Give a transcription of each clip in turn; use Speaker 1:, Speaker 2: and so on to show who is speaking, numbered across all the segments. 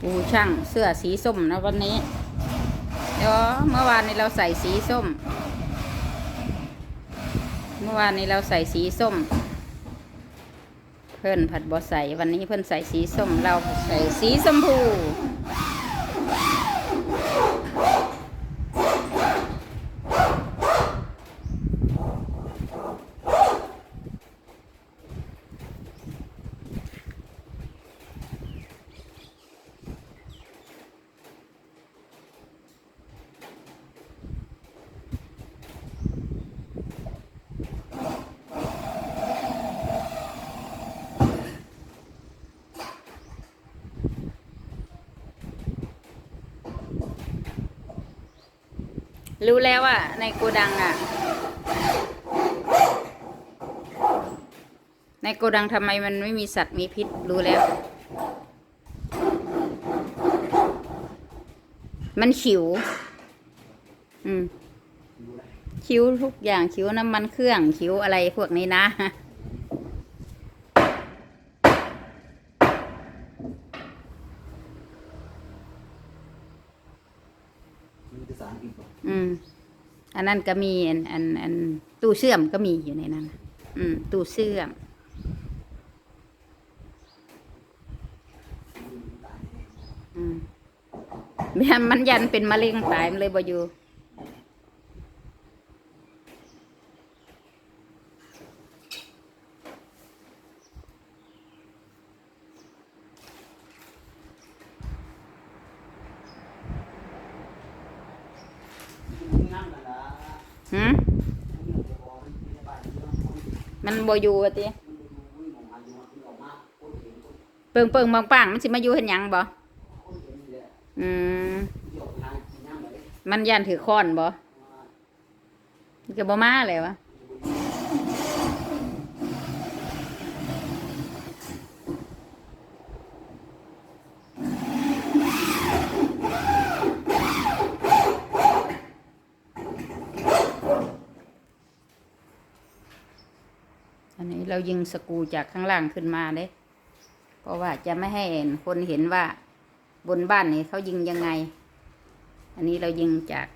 Speaker 1: ปูช่างเสื้อสีส้มนะวันนี้เดี๋ยวเมื่อวานนี้เราใส่สีส้ม เมื่อวานนี้เราใส่สีส้ม เพื่อนผัดบอใส่วันนี้เพื่อนใส่สีส้มเราใส่สีชมพู รู้แล้วอะในโกดังอะในโกดังทำไมมันไม่มีสัตว์มีพิษรู้แล้ว มันขิว อืมคิ้วทุกอย่างคิ้วน้ำมันเครื่องคิ้วอะไรพวกนี้นะ
Speaker 2: มีภาษา อังกฤษบอก
Speaker 1: อืม อันนั้นก็มีอันอันอันตู้เชื่อมก็มีอยู่ในนั้นอืม ตู้เชื่อม อืมแม่มันยันเป็นมะเร็งตายมันเลยบ่อยู่
Speaker 2: นั่งกันละ
Speaker 1: หืมมันบ่อยู่ว่าติเปิงเปิงบางปังมันสิมาอยู่เห็นหยังบ่อืมมันยันถือค้อนบ่ก็บ่มาเลยวะ เรายิงสกูจากข้างล่างขึ้นมาเด้เพราะว่าจะไม่ให้เห็นคนเห็นว่าบนบ้านนี่เขายิงยังไง อันนี้เรายิงจาก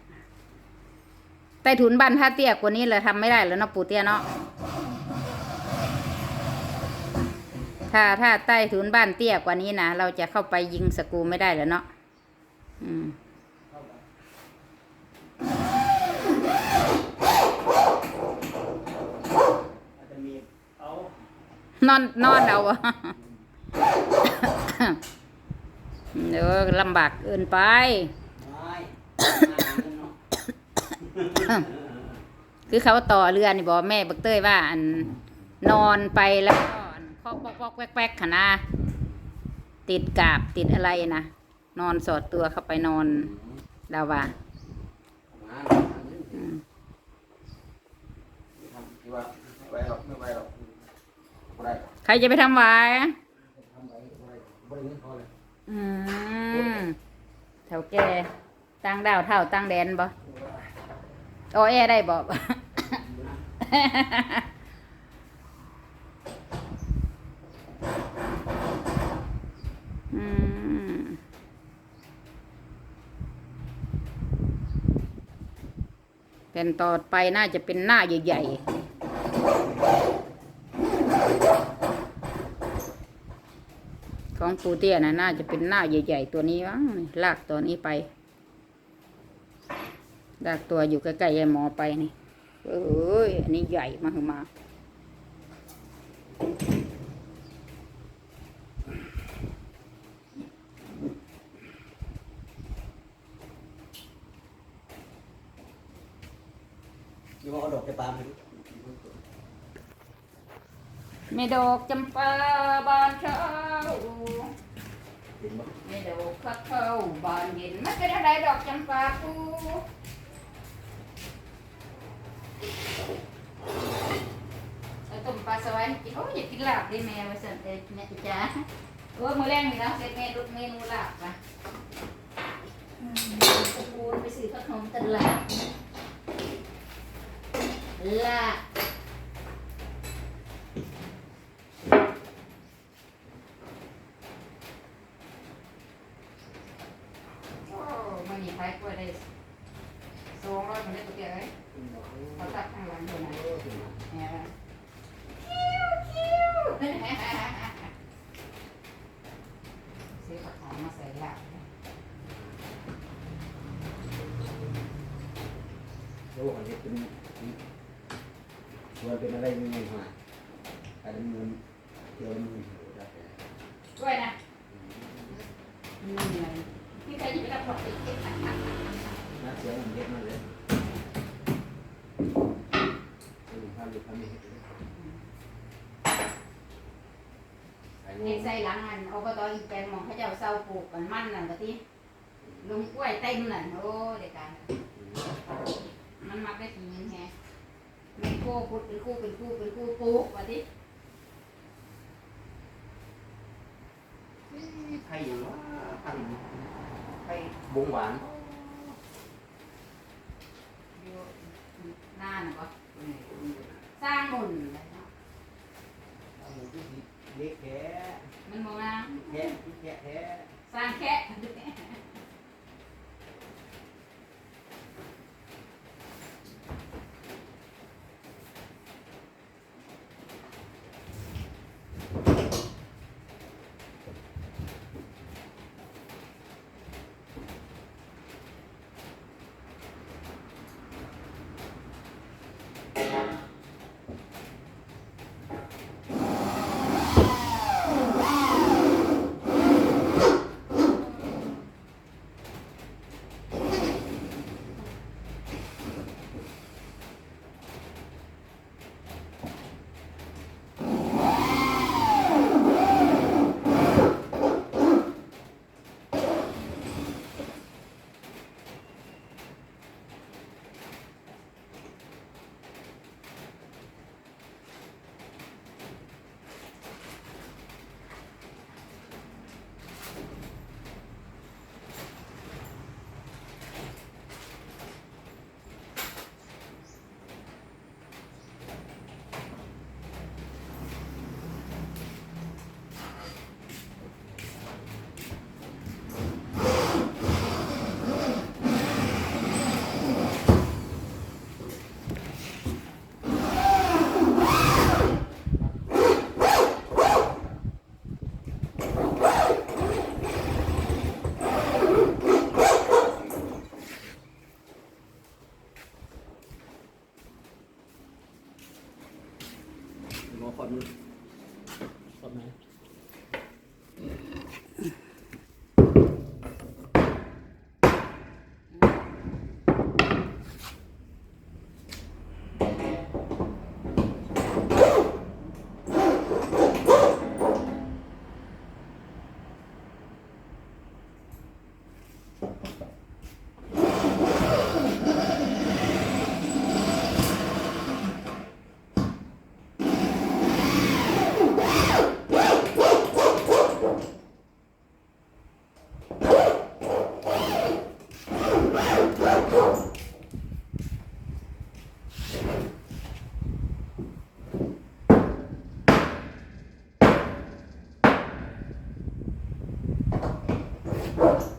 Speaker 1: ใต้ถุนบ้านท่าเตี้ยกว่านี้เราทำไม่ได้แล้วเนาะปู่เตี้ยเนาะถ้าถ้าใต้ถุนบ้านเตี้ยกว่านี้นะเราจะเข้าไปยิงสกูไม่ได้แล้วเนาะอืม
Speaker 2: อาจจะมีเอา
Speaker 1: นอนนอนเอาเดี๋ยวลำบากเกินไปคือเขาต่อเรือนี่บอกแม่บักเต้ยว่าอันนอนไปแล้วก็คอกปอกปอกแวกแวกขนาติดกาบติดอะไรนะนอนสอดตัวเข้าไปนอนดาวา
Speaker 2: ไม่ไหวหรอกไม่ไหวหรอก
Speaker 1: ใครจะไปทำไว้
Speaker 2: ทำไหวไม่ได้ไม่ได้เงินพอเลย
Speaker 1: อืมแถวแกตั้งดาวเท่าตั้งแดนบ่โอแอได้บ่อืมเป็นต่อไปน่าจะเป็นหน้าใหญ่ๆ ของปูเตี้ยนะน่าจะเป็นหน้าใหญ่ ๆ ตัวนี้มั้งลากตัวนี้ไป ลากตัวอยู่ใกล้ๆยายหมอไปนี่เอ้ยอันนี้ใหญ่มากมา
Speaker 2: กว่าเอาดอกจะตามไป
Speaker 1: ไม่ดอกจำปาบานเช้า
Speaker 2: เห็นบ่
Speaker 1: ไม่ดอกคักเข้าบานเย็นมันเป็นอะไรดอกจำปาปูเอาต้มปลาสวายให้กินโอ้ยอยากกินลาบดิแม่ว่าสั่นเอ้ยแม่จ้าโอ้ยมื้อแรงนี่นะเสร็จแม่ลูกเมนูลาบไปอืมปูไปซื้อข้าวหอมตลาดลาบ ซื้อผัก หอมมาใส่ลาบ
Speaker 3: โอ้อันนี้เป็นส่วนเป็นอะไรมีเงินหาอันนี้เงินเกี่ยวมือได้แต่
Speaker 1: วยนะนื่อยพี่ใครหยิบไปรับผักติด
Speaker 3: น่าเสียเงินเยอะมากเลยซึ่งทำอยู่ทำไม่เห็นเลยไอ้
Speaker 1: เห็น
Speaker 3: โง่
Speaker 1: ใส่หลังอันอบตอีแปลงหมองเขาเจ้าเศร้าปลูกกันมันนั่นกะที่ลุงกล้วยเต็มนั่นโอ้เด็กกันมันมักได้ทีนึงแฮะแม่โคพุดเป็นคู่เป็นคู่เป็นคู่ปลูกว่าดิ
Speaker 3: ไทยอยู่ว่าไทยไทยบงหวาน
Speaker 1: อยู่หน้าน่ะก็สร้างหมุนเลยเนาะ
Speaker 3: เอาหมูที่เล็กแค่
Speaker 1: มันโมงาม
Speaker 3: แค่ที่แค่แท้
Speaker 1: สร้างแค่
Speaker 3: Thank
Speaker 1: you.